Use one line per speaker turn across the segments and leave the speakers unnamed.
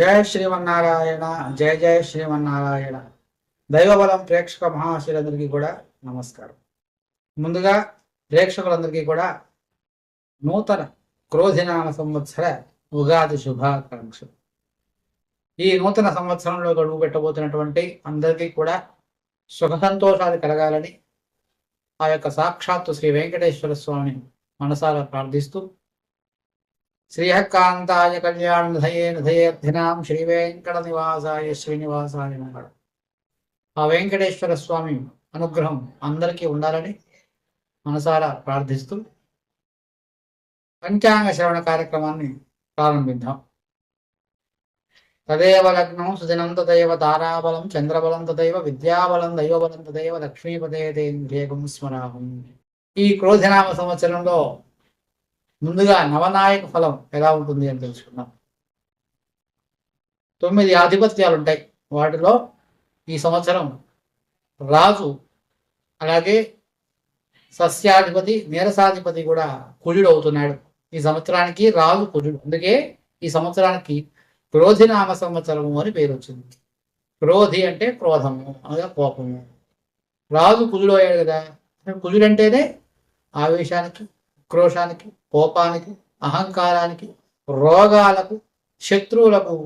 జయ శ్రీమన్నారాయణ జయ జయ శ్రీమన్నారాయణ. దైవబలం ప్రేక్షక మహాశీలందరికీ కూడా నమస్కారం. ముందుగా ప్రేక్షకులందరికీ కూడా నూతన క్రోధినామ సంవత్సర ఉగాది శుభాకాంక్షలు. ఈ నూతన సంవత్సరంలో గడువు పెట్టబోతున్నటువంటి అందరికీ కూడా సుఖ సంతోషాలు కలగాలని ఆ యొక్క సాక్షాత్తు శ్రీ వెంకటేశ్వర స్వామిని మనసారా ప్రార్థిస్తూ శ్రీహకాంతాయ కళ్యాణ నిధయే నిధయేర్థినాం శ్రీ వెంకట నివాసాయ శ్రీనివాసాయ మంగళ ఆ వెంకటేశ్వర స్వామి అనుగ్రహం అందరికీ ఉండాలని మనసారా ప్రార్థిస్తూ పంచాంగ శ్రవణ కార్యక్రమాన్ని ప్రారంభిద్దాం. తదేవ లగ్నం సుదినం తదైవ తారాబలం చంద్రబలం తదైవ విద్యాబలం దైవబలం తదైవ లక్ష్మీపదేంద్రియకం స్మరాహం. ఈ క్రోధనామ సంవత్సరంలో ముందుగా నవనాయక ఫలం ఎలా ఉంటుంది అని తెలుసుకున్నాం తొమ్మిది ఆధిపత్యాలు ఉంటాయి. వాటిలో ఈ సంవత్సరం రాజు అలాగే సస్యాధిపతి నీరసాధిపతి కూడా కుజుడు అవుతున్నాడు ఈ సంవత్సరానికి రాజు కుజుడు. అందుకే ఈ సంవత్సరానికి క్రోధినామ సంవత్సరము అని పేరు వచ్చింది. క్రోధి అంటే క్రోధము అనగా కోపము. రాజు కుజుడు అయ్యాడు కదా. కుజుడు అంటేనే ఆవేశానికి క్రోషానికి కోపానికి అహంకారానికి రోగాలకు శత్రువులకు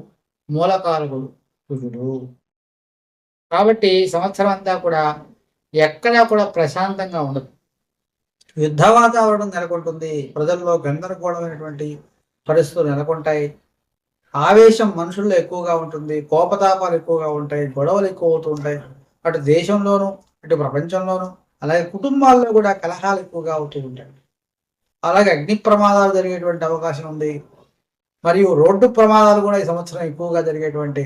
మూలకారకుడు కుజుడు కాబట్టి ఈ సంవత్సరం అంతా కూడా ఎక్కడా కూడా ప్రశాంతంగా ఉండదు. యుద్ధ వాతావరణం నెలకొంటుంది. ప్రజల్లో గందరగోళమైనటువంటి పరిస్థితులు నెలకొంటాయి. ఆవేశం మనుషుల్లో ఎక్కువగా ఉంటుంది. కోపతాపాలు ఎక్కువగా ఉంటాయి. గొడవలు ఎక్కువ అవుతూ ఉంటాయి. అటు దేశంలోనూ ఇటు ప్రపంచంలోనూ అలాగే కుటుంబాల్లో కూడా కలహాలు ఎక్కువగా అవుతూ ఉంటాయి. అలాగే అగ్ని ప్రమాదాలు జరిగేటువంటి అవకాశం ఉంది. మరియు రోడ్డు ప్రమాదాలు కూడా ఈ సంవత్సరం ఎక్కువగా జరిగేటువంటి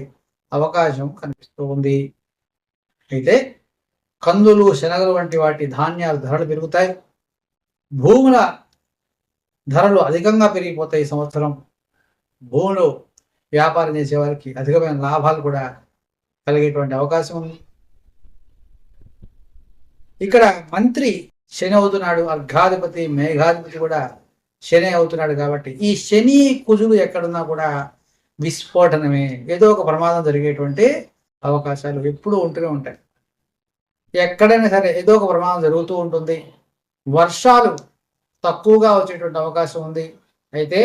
అవకాశం కనిపిస్తూ ఉంది. అయితే కందులు శనగలు వంటి వాటి ధాన్యాలు ధరలు పెరుగుతాయి. భూముల ధరలు అధికంగా పెరిగిపోతాయి ఈ సంవత్సరం. భూములు వ్యాపారం చేసే వారికి అధికమైన లాభాలు కూడా కలిగేటువంటి అవకాశం ఉంది. ఇక్కడ మంత్రి శని అవుతున్నాడు అర్ఘాధిపతి మేఘాధిపతి కూడా శని అవుతున్నాడు కాబట్టి ఈ శని కుజులు ఎక్కడున్నా కూడా విస్ఫోటనమే ఏదో ఒక ప్రమాదం జరిగేటువంటి అవకాశాలు ఎప్పుడూ ఉంటూనే ఉంటాయి. ఎక్కడైనా సరే ఏదో ఒక ప్రమాదం జరుగుతూ ఉంటుంది. వర్షాలు తక్కువగా వచ్చేటువంటి అవకాశం ఉంది. అయితే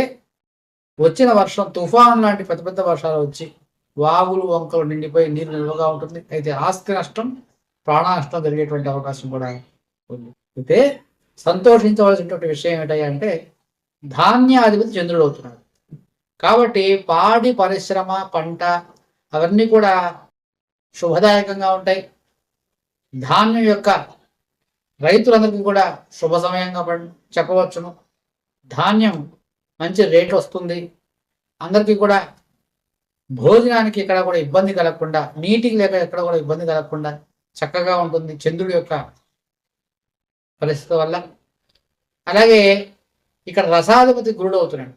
వచ్చిన వర్షం తుఫాను లాంటి పెద్ద పెద్ద వర్షాలు వచ్చి వాగులు వంకలు నిండిపోయి నీరు నిల్వగా ఉంటుంది. అయితే ఆస్తి నష్టం ప్రాణ నష్టం జరిగేటువంటి అవకాశం కూడా ఉంది. అయితే సంతోషించవలసినటువంటి విషయం ఏంటయ్యా అంటే ధాన్యాధిపతి చంద్రుడు అవుతున్నాడు. కాబట్టి పాడి పరిశ్రమ పంట అవన్నీ కూడా శుభదాయకంగా ఉంటాయి. ధాన్యం యొక్క రైతులందరికీ కూడా శుభ సమయంగా చెప్పవచ్చును. ధాన్యం మంచి రేట్ వస్తుంది. అందరికీ కూడా భోజనానికి ఎక్కడ కూడా ఇబ్బంది కలగకుండా నీటికి లేక ఎక్కడ కూడా ఇబ్బంది కలగకుండా చక్కగా ఉంటుంది. చంద్రుడి యొక్క పరిస్థితి వల్ల. అలాగే ఇక్కడ రసాధిపతి గురుడు అవుతున్నాడు.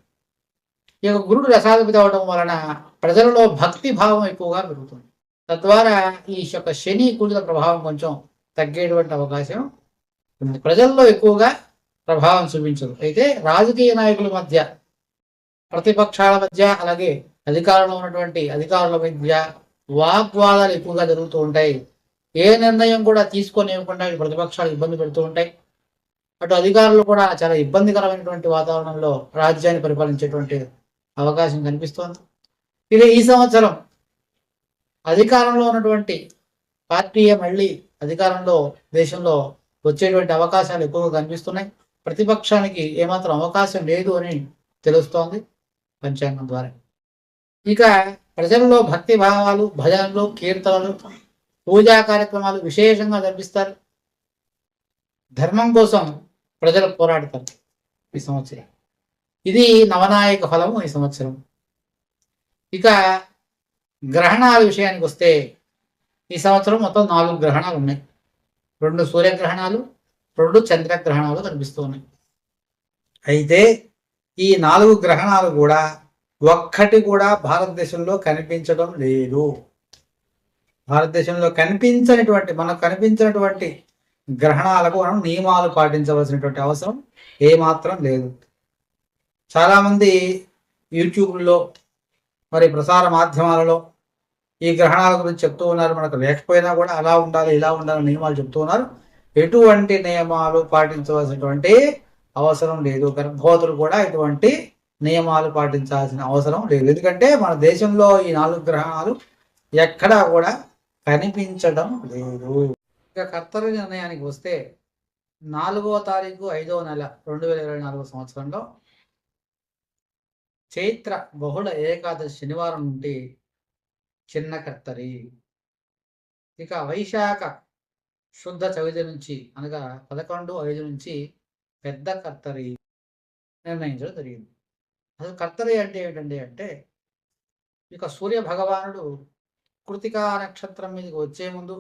ఈ యొక్క గురుడు రసాధిపతి అవడం వలన ప్రజలలో భక్తి భావం ఎక్కువగా పెరుగుతుంది. తద్వారా ఈ యొక్క శని కుజుల ప్రభావం కొంచెం తగ్గేటువంటి అవకాశం ఉంది. ప్రజల్లో ఎక్కువగా ప్రభావం చూపించదు. అయితే రాజకీయ నాయకుల మధ్య ప్రతిపక్షాల మధ్య అలాగే అధికారంలో ఉన్నటువంటి అధికారుల మధ్య వాగ్వాదాలు ఎక్కువగా జరుగుతూ ఉంటాయి. ఏ నిర్ణయం కూడా తీసుకొని ఇవ్వకుండా ప్రతిపక్షాలు ఇబ్బంది పెడుతూ ఉంటాయి. అటు అధికారులు కూడా చాలా ఇబ్బందికరమైనటువంటి వాతావరణంలో రాజ్యాన్ని పరిపాలించేటువంటి అవకాశం కనిపిస్తోంది. ఇది ఈ సంవత్సరం అధికారంలో ఉన్నటువంటి పార్టీయే మళ్ళీ అధికారంలో దేశంలో వచ్చేటువంటి అవకాశాలు ఎక్కువగా కనిపిస్తున్నాయి. ప్రతిపక్షానికి ఏమాత్రం అవకాశం లేదు అని తెలుస్తోంది పంచాంగం ద్వారా. ఇక ప్రజల్లో భక్తి భావాలు భజనలు కీర్తనలు పూజా కార్యక్రమాలు విశేషంగా జరిపిస్తారు. ధర్మం కోసం ప్రజలు పోరాడతారు ఈ సంవత్సరం. ఇది నవనాయక ఫలము ఈ సంవత్సరం. ఇక గ్రహణాల విషయానికి వస్తే ఈ సంవత్సరం మొత్తం నాలుగు గ్రహణాలు ఉన్నాయి. రెండు సూర్యగ్రహణాలు రెండు చంద్రగ్రహణాలు కనిపిస్తూ ఉన్నాయి. అయితే ఈ నాలుగు గ్రహణాలు కూడా ఒక్కటి కూడా భారతదేశంలో కనిపించడం లేదు. భారతదేశంలో కనిపించనటువంటి మనకు కనిపించినటువంటి గ్రహణాలకు మనం నియమాలు పాటించవలసినటువంటి అవసరం ఏమాత్రం లేదు. చాలామంది యూట్యూబ్లో మరి ప్రసార మాధ్యమాలలో ఈ గ్రహణాల గురించి చెప్తూ ఉన్నారు. మనకు లేకపోయినా కూడా అలా ఉండాలి ఇలా ఉండాలి నియమాలు చెప్తూ ఉన్నారు. ఎటువంటి నియమాలు పాటించవలసినటువంటి అవసరం లేదు. గర్భవతులు కూడా ఎటువంటి నియమాలు పాటించాల్సిన అవసరం లేదు. ఎందుకంటే మన దేశంలో ఈ నాలుగు గ్రహణాలు ఎక్కడా కూడా కనిపించడం లేదు. ఇక కర్తవ్య నిర్ణయానికి వస్తే నాలుగవ తారీఖు ఐదవ నెల రెండు వేల ఇరవై నాలుగో సంవత్సరంలో చైత్ర బహుళ ఏకాదశి శనివారం నుండి చిన్న కర్తరి. ఇక వైశాఖ శుద్ధ చవితి నుంచి అనగా పదకొండు ఐదు నుంచి పెద్ద కర్తరి నిర్ణయించడం జరిగింది. అసలు కర్తరి అంటే ఏమిటండి అంటే ఇక సూర్య భగవానుడు కృతికా నక్షత్రం మీదకి వచ్చే ముందు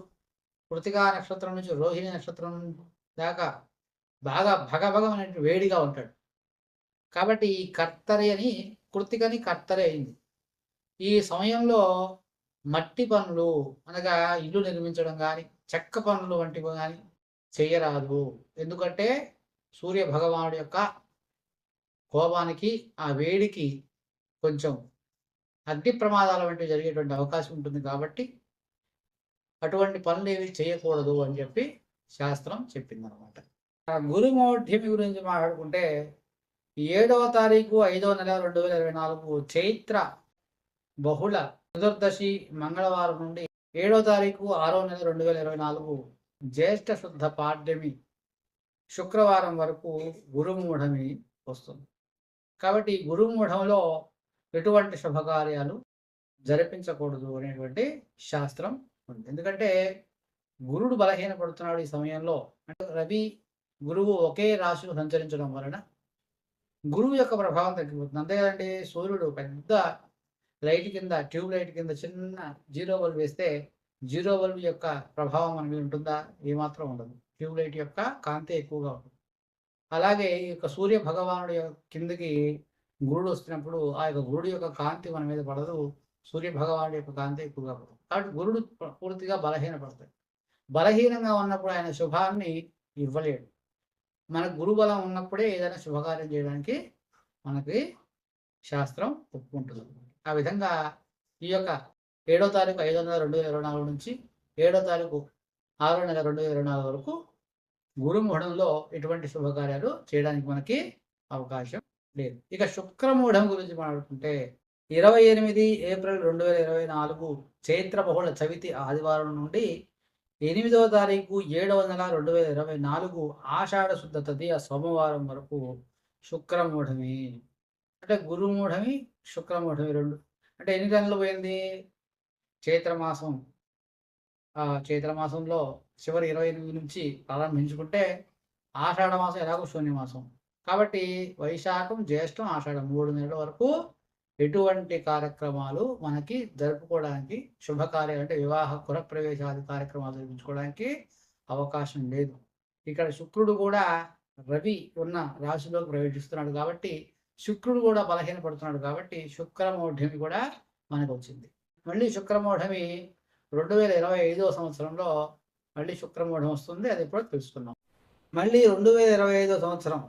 కృతికా నక్షత్రం నుంచి రోహిణి నక్షత్రం దాకా బాగా భగభగమైన వేడిగా ఉంటాడు. కాబట్టి ఈ కర్తరి అని కృతికని కర్తరి అయింది. ఈ సమయంలో మట్టి పనులు అనగా ఇల్లు నిర్మించడం కానీ చెక్క పనులు వంటివి కానీ చేయరాదు. ఎందుకంటే సూర్య భగవానుడి యొక్క కోపానికి ఆ వేడికి కొంచెం అగ్ని ప్రమాదాల వంటివి జరిగేటువంటి అవకాశం ఉంటుంది కాబట్టి అటువంటి పనులు ఏవి చేయకూడదు అని చెప్పి శాస్త్రం చెప్పింది అనమాట గురుమౌఢ్యమి గురించి మాట్లాడుకుంటే ఏడవ తారీఖు ఐదవ నెల రెండు వేల ఇరవై నాలుగు చైత్ర బహుళ చతుర్దశి మంగళవారం నుండి ఏడవ తారీఖు ఆరో నెల రెండు వేల ఇరవై నాలుగు జ్యేష్ఠ శుద్ధ పాడ్యమి శుక్రవారం వరకు గురుమూఢమి వస్తుంది. కాబట్టి ఈ గురుమూఢంలో ఎటువంటి శుభకార్యాలు జరిపించకూడదు అనేటువంటి శాస్త్రం ఉంది. ఎందుకంటే గురుడు బలహీనపడుతున్నాడు ఈ సమయంలో. అంటే రవి గురువు ఒకే రాశిలో సంచరించడం వలన గురువు యొక్క ప్రభావం తగ్గిపోతుంది. అంతేకాదండి సూర్యుడు పెద్ద లైట్ కింద ట్యూబ్ లైట్ కింద చిన్న జీరో బల్బ్ వేస్తే జీరో బల్బ్ యొక్క ప్రభావం మన మీద ఉంటుందా? ఏమాత్రం ఉండదు. ట్యూబ్ లైట్ యొక్క కాంతి ఎక్కువగా ఉంటుంది. అలాగే ఈ యొక్క సూర్య భగవానుడి యొక్క కిందకి గురుడు వస్తున్నప్పుడు ఆ యొక్క గురుడు యొక్క కాంతి మన మీద పడదు. సూర్య భగవానుడి యొక్క కాంతి ఎక్కువగా పడదు. కాబట్టి గురుడు పూర్తిగా బలహీనపడతాడు. బలహీనంగా ఉన్నప్పుడు ఆయన శుభాన్ని ఇవ్వలేడు. మన గురుబలం ఉన్నప్పుడే ఏదైనా శుభకార్యం చేయడానికి మనకి శాస్త్రం ఒప్పుకుంటుంది. ఆ విధంగా ఈ యొక్క ఏడో తారీఖు ఐదో వందల రెండు వేల ఇరవై నాలుగు నుంచి ఏడో తారీఖు ఆరో నెల రెండు వేల ఇరవై నాలుగు వరకు గురుమూఢంలో ఎటువంటి శుభకార్యాలు చేయడానికి మనకి అవకాశం లేదు. ఇక శుక్రమూఢం గురించి మాట్లాడుకుంటే ఇరవై ఎనిమిది ఏప్రిల్ రెండు వేల ఇరవై నాలుగు చైత్ర బహుళ చవితి ఆదివారం నుండి ఎనిమిదవ తారీఖు ఏడవ నెల రెండు వేల ఇరవై నాలుగు ఆషాఢ శుద్ధ తదియ సోమవారం వరకు శుక్రమూఢమి. అంటే గురుమూఢమి శుక్రమూఢమి రెండు. అంటే ఎన్ని నెలలు పోయింది? చైత్రమాసం చైత్రమాసంలో చివరి ఇరవై ఎనిమిది నుంచి ప్రారంభించుకుంటే ఆషాఢ మాసం ఎలాగో శూన్యమాసం కాబట్టి వైశాఖం జ్యేష్టం ఆషాఢం మూడు నెలల వరకు ఎటువంటి కార్యక్రమాలు మనకి జరుపుకోవడానికి శుభకార్యాలు అంటే వివాహ గృహప్రవేశాది కార్యక్రమాలు జరిపించుకోవడానికి అవకాశం లేదు. ఇక్కడ శుక్రుడు కూడా రవి ఉన్న రాశిలోకి ప్రవేశిస్తున్నాడు కాబట్టి శుక్రుడు కూడా బలహీనపడుతున్నాడు కాబట్టి శుక్రమౌఢ్యమి కూడా మనకు వచ్చింది. మళ్ళీ శుక్రమౌఢమి రెండు వేల ఇరవై ఐదో సంవత్సరంలో మళ్ళీ శుక్రమూఢం వస్తుంది అది ఇప్పుడు తెలుసుకున్నాం. మళ్ళీ రెండు వేల ఇరవై ఐదో సంవత్సరం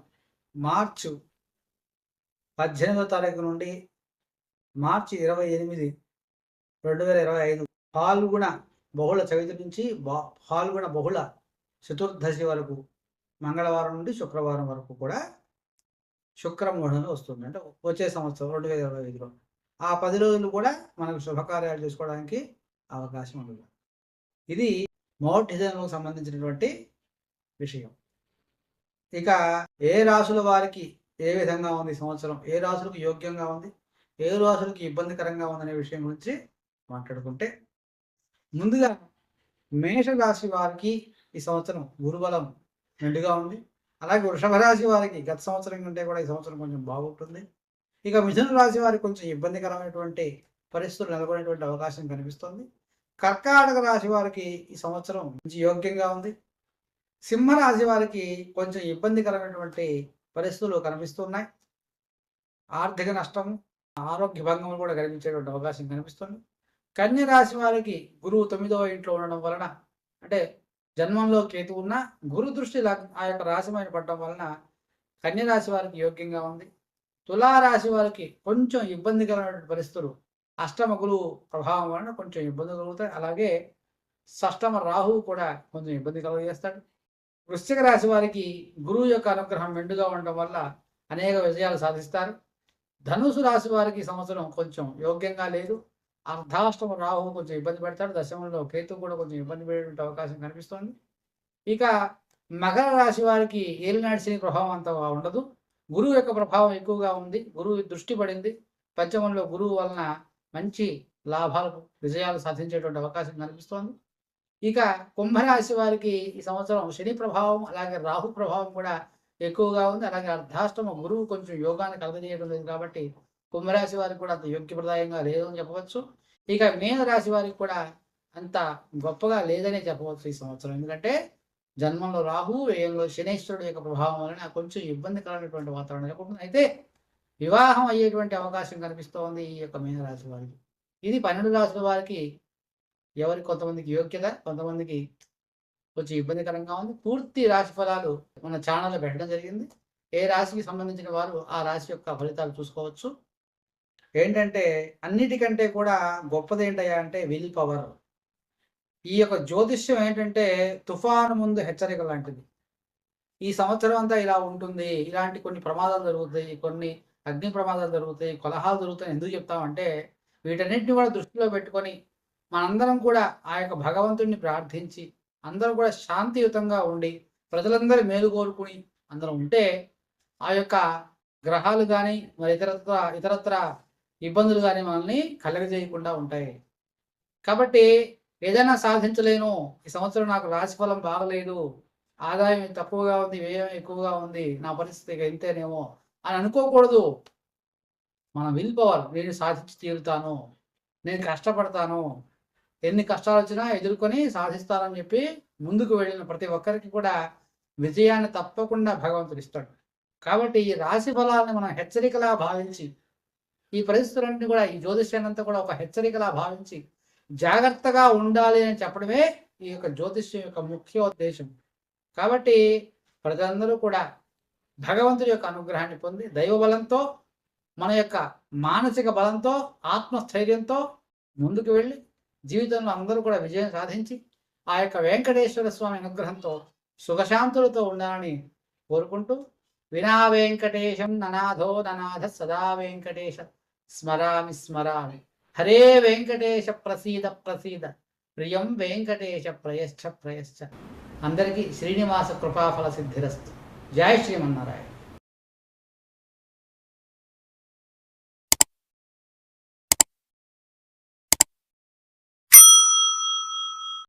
మార్చు పద్దెనిమిదో తారీఖు నుండి మార్చి ఇరవై ఎనిమిది రెండు వేల ఇరవై ఐదు పాల్గొన బహుళ చవితి నుంచి పాల్గొన బహుళ చతుర్దశి వరకు మంగళవారం నుండి శుక్రవారం వరకు కూడా శుక్రమూఢం వస్తుంది. అంటే వచ్చే సంవత్సరం రెండు వేల ఇరవై ఐదులో. ఆ పది రోజులు కూడా మనకు శుభకార్యాలు చేసుకోవడానికి అవకాశం ఉంటుంది. ఇది మౌఢ్యజనకు సంబంధించినటువంటి విషయం. ఇక ఏ రాసుల వారికి ఏ విధంగా ఉంది ఈ సంవత్సరం? ఏ రాసులకు యోగ్యంగా ఉంది? ఏ రాసులకు ఇబ్బందికరంగా ఉందనే విషయం గురించి మాట్లాడుకుంటే ముందుగా మేష రాశి వారికి ఈ సంవత్సరం గురుబలం నిండుగా ఉంది. అలాగే వృషభ రాశి వారికి గత సంవత్సరం కంటే కూడా ఈ సంవత్సరం కొంచెం బాగుంటుంది. ఇక మిథున రాశి వారికి కొంచెం ఇబ్బందికరమైనటువంటి పరిస్థితులు నెలకొనేటువంటి అవకాశం కనిపిస్తుంది. కర్కాటక రాశి వారికి ఈ సంవత్సరం మంచి యోగ్యంగా ఉంది. సింహరాశి వారికి కొంచెం ఇబ్బందికరమైనటువంటి పరిస్థితులు కనిపిస్తున్నాయి. ఆర్థిక నష్టం ఆరోగ్య భంగం కూడా కనిపించేటువంటి అవకాశం కనిపిస్తుంది. కన్య రాశి వారికి గురువు తొమ్మిదవ ఇంట్లో ఉండడం వలన అంటే జన్మంలో కేతు ఉన్న గురు దృష్టి ఆ యొక్క రాశి మీద పడడం వలన కన్య రాశి వారికి యోగ్యంగా ఉంది. తులారాశి వారికి కొంచెం ఇబ్బందికరమైనటువంటి పరిస్థితులు అష్టమ గురువు ప్రభావం వలన కొంచెం ఇబ్బంది కలుగుతాయి. అలాగే షష్టమ రాహువు కూడా కొంచెం ఇబ్బంది కలుగజేస్తాడు. వృశ్చిక రాశి వారికి గురువు యొక్క అనుగ్రహం మెండుగా ఉండడం వల్ల అనేక విజయాలు సాధిస్తారు. ధనుసు రాశి వారికి సంవత్సరం కొంచెం యోగ్యంగా లేదు. అర్ధాష్టమ రాహువు కొంచెం ఇబ్బంది పెడతాడు. దశమంలో కేతు కూడా కొంచెం ఇబ్బంది పడేటువంటి అవకాశం కనిపిస్తోంది. ఇక మకర రాశి వారికి ఏలినాటి శని ప్రభావం అంత ఉండదు. గురువు యొక్క ప్రభావం ఎక్కువగా ఉంది. గురువు దృష్టి పడింది. పంచమంలో గురువు వలన మంచి లాభాలు విజయాలు సాధించేటువంటి అవకాశం కనిపిస్తోంది. ఇక కుంభరాశి వారికి ఈ సంవత్సరం శని ప్రభావం అలాగే రాహు ప్రభావం కూడా ఎక్కువగా ఉంది. అలాగే అర్ధాష్టమ గురువు కొంచెం యోగాన్ని కలగజేయడం లేదు కాబట్టి కుంభరాశి వారికి కూడా అంత యోగ్యప్రదాయంగా లేదు అని చెప్పవచ్చు. ఇక మీనరాశి వారికి కూడా అంత గొప్పగా లేదనే చెప్పవచ్చు ఈ సంవత్సరం. ఎందుకంటే జన్మంలో రాహు వ్యయంలో శనేశ్వరుడు యొక్క ప్రభావం వలన కొంచెం ఇబ్బందికరమైనటువంటి వాతావరణం లేకుండా అయితే వివాహం అయ్యేటువంటి అవకాశం కనిపిస్తోంది ఈ యొక్క మీనరాశి వారికి. ఇది పన్నెండు రాశుల వారికి ఎవరి కొంతమందికి యోగ్యత కొంతమందికి కొంచెం ఇబ్బందికరంగా ఉంది. పూర్తి రాశి ఫలాలు మన ఛానల్లో పెట్టడం జరిగింది. ఏ రాశికి సంబంధించిన వారు ఆ రాశి యొక్క ఫలితాలు చూసుకోవచ్చు. ఏంటంటే అన్నిటికంటే కూడా గొప్పది ఏంటయ్యా అంటే విల్ పవర్ ఈ యొక్క జ్యోతిష్యం ఏంటంటే తుఫాను ముందు హెచ్చరిక లాంటిది. ఈ సంవత్సరం అంతా ఇలా ఉంటుంది. ఇలాంటి కొన్ని ప్రమాదాలు జరుగుతాయి. కొన్ని అగ్ని ప్రమాదాలు జరుగుతాయి. కొలహాలు జరుగుతాయి. ఎందుకు చెప్తామంటే వీటన్నిటిని కూడా దృష్టిలో పెట్టుకొని మనందరం కూడా ఆ యొక్క భగవంతుడిని ప్రార్థించి అందరం కూడా శాంతియుతంగా ఉండి ప్రజలందరూ మేలు కోరుకుని అందరం ఉంటే ఆ యొక్క గ్రహాలు కానీ మరి ఇతరత్ర ఇతరత్ర ఇబ్బందులు కానీ మనల్ని కలగజేయకుండా ఉంటాయి. కాబట్టి ఏదైనా సాధించలేను ఈ సంవత్సరం నాకు రాశిఫలం బాగలేదు ఆదాయం తక్కువగా ఉంది వ్యయం ఎక్కువగా ఉంది నా పరిస్థితి ఇంతేనేమో అని అనుకోకూడదు. మన విల్ పవర్ నేను సాధించి తీరుతాను నేను కష్టపడతాను ఎన్ని కష్టాలు వచ్చినా ఎదుర్కొని సాధిస్తానని చెప్పి ముందుకు వెళ్ళిన ప్రతి ఒక్కరికి కూడా విజయాన్ని తప్పకుండా భగవంతుడు ఇస్తాడు. కాబట్టి ఈ రాశి ఫలాలను మనం హెచ్చరికలా భావించి ఈ పరిస్థితులన్నీ కూడా ఈ జ్యోతిష్యాన్నంతా కూడా ఒక హెచ్చరికలా భావించి జాగ్రత్తగా ఉండాలి అని చెప్పడమే ఈ యొక్క జ్యోతిష్యం యొక్క ముఖ్య ఉద్దేశం. కాబట్టి ప్రజలందరూ కూడా భగవంతుడి యొక్క అనుగ్రహాన్ని పొంది దైవ బలంతో మన యొక్క మానసిక బలంతో ఆత్మస్థైర్యంతో ముందుకు వెళ్ళి జీవితంలో అందరూ కూడా విజయం సాధించి ఆ యొక్క వెంకటేశ్వర స్వామి అనుగ్రహంతో సుఖశాంతులతో ఉండాలని కోరుకుంటూ వినా వెంకటేశం ననాథో ననాథ సదా వెంకటేశ స్మరామి స్మరామి. హరే వెంకటేశ ప్రసీద ప్రసీద. ప్రియం వెంకటేశ ప్రయశ్చ ప్రయశ్చ. అందరికీ శ్రీనివాస కృపాఫల సిద్ధిరస్తు. జై శ్రీమన్నారాయణ.